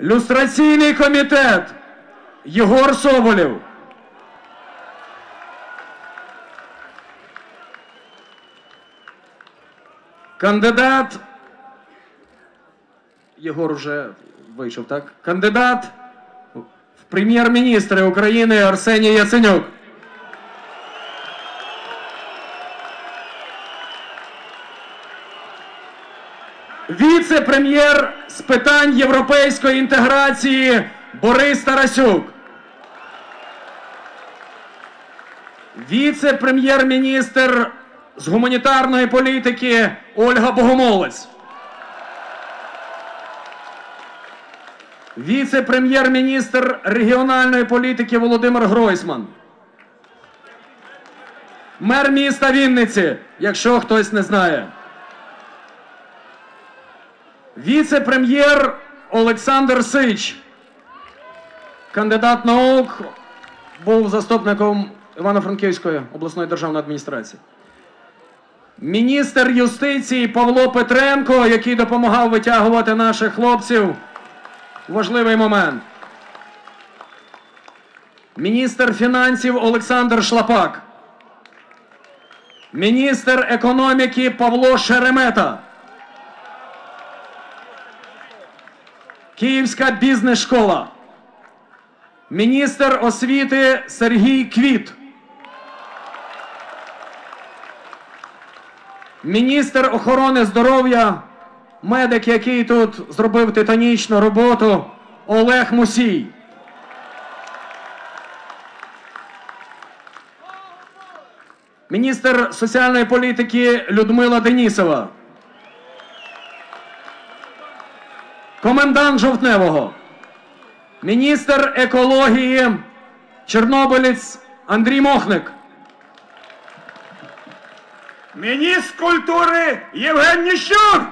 Люстраційний комітет Єгор Соболєв. Кандидат. Єгор вже вийшов, так? Кандидат в прем'єр-міністри України Арсеній Яценюк. Віце-прем'єр з питань європейської інтеграції Борис Тарасюк. Віце-прем'єр-міністр з гуманітарної політики Ольга Богомолець. Віце-прем'єр-міністр регіональної політики Володимир Гройсман. Мер міста Вінниці, якщо хтось не знає. Віце-прем'єр Олександр Сич. Кандидат наук був заступником Івано-Франківської обласної державної адміністрації. Міністр юстиції Павло Петренко, який допомагав витягувати наших хлопців. Важливий момент. Міністр фінансів Олександр Шлапак. Міністр економіки Павло Шеремета. Київська бізнес-школа. Міністр освіти Сергій Квіт. Міністр охорони здоров'я, медик, який тут зробив титанічну роботу, Олег Мусій. Міністр соціальної політики Людмила Денісова. Комендант Жовтневого. Міністр екології Чорнобилець Андрій Мохник. Міністр культури Євген Ніщук!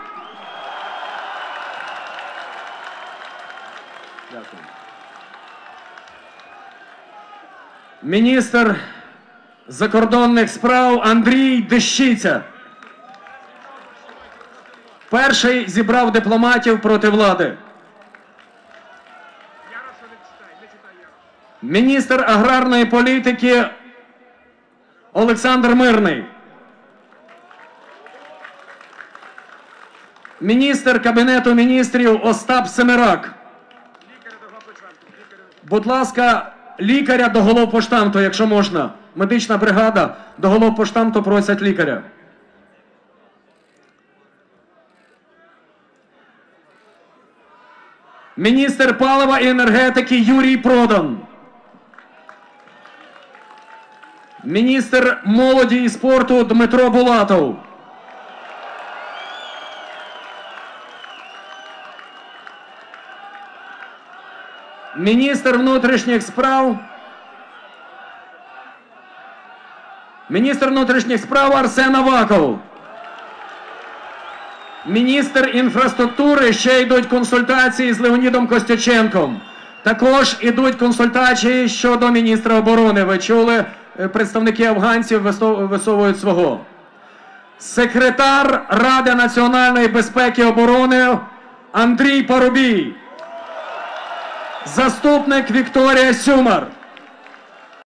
Дякую. Міністр закордонних справ Андрій Дещиця. Перший зібрав дипломатів проти влади. Міністр аграрної політики Олександр Мирний. Міністр Кабінету міністрів Остап Семирак. Будь ласка, лікаря до головпоштамту, якщо можна. Медична бригада до головпоштамту просять лікаря. Міністр палива і енергетики Юрій Продан. Міністр молоді і спорту Дмитро Булатов. Міністр внутрішніх справ. Міністр внутрішніх справ Арсен Аваков. Міністр інфраструктури ще йдуть консультації з Леонідом Костюченком. Також ідуть консультації щодо міністра оборони. Ви чули, е, представники афганців висовують свого. Секретар Ради національної безпеки і оборони Андрій Парубій. Заступник Вікторія Сюмар.